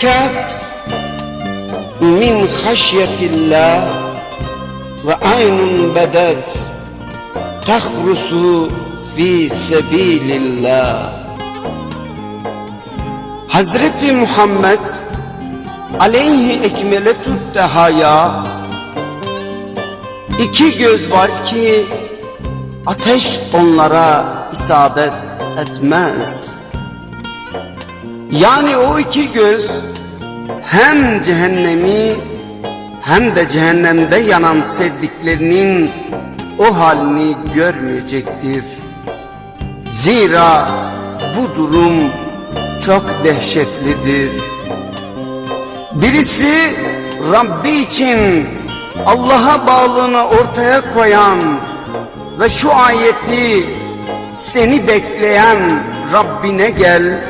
bekat min haşyetillah ve aynun bedet tahrusu fi sebilillah Hazreti Muhammed aleyhi ekmeletü dehaya iki göz var ki ateş onlara isabet etmez. Yani o iki göz hem cehennemi hem de cehennemde yanan sevdiklerinin o halini görmeyecektir. Zira bu durum çok dehşetlidir. Birisi Rabbi için Allah'a bağlılığını ortaya koyan ve şu ayeti seni bekleyen Rabbine gel,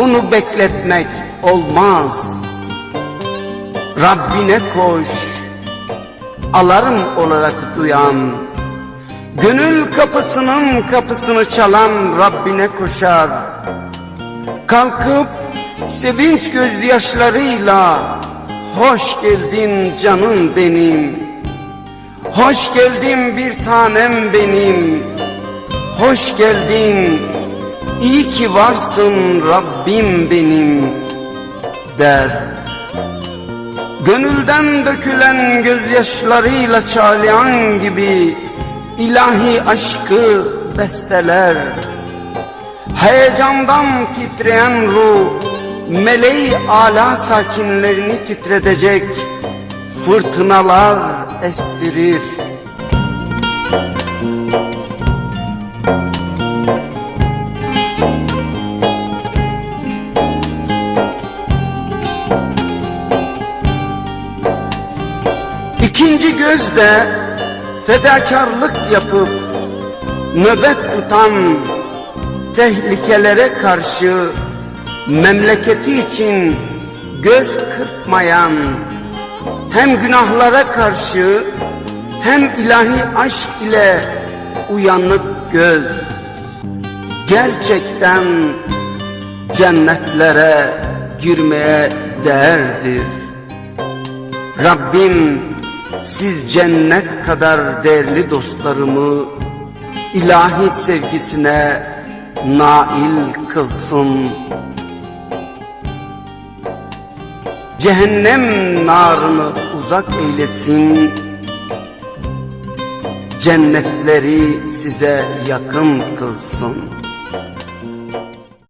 onu bekletmek olmaz. Rabbine koş, alarm olarak duyan, gönül kapısının kapısını çalan Rabbine koşar. Kalkıp sevinç gözyaşlarıyla hoş geldin canım benim. Hoş geldin bir tanem benim. Hoş geldin. İyi ki varsın Rabbim benim der. Gönülden dökülen gözyaşlarıyla çağlayan gibi ilahi aşkı besteler. Heyecandan titreyen ruh meleği ala sakinlerini titretecek fırtınalar estirir. İkinci gözde fedakarlık yapıp nöbet tutan tehlikelere karşı memleketi için göz kırpmayan hem günahlara karşı hem ilahi aşk ile uyanık göz gerçekten cennetlere girmeye değerdir. Rabbim siz cennet kadar değerli dostlarımı ilahi sevgisine nail kılsın. Cehennem narını uzak eylesin. Cennetleri size yakın kılsın.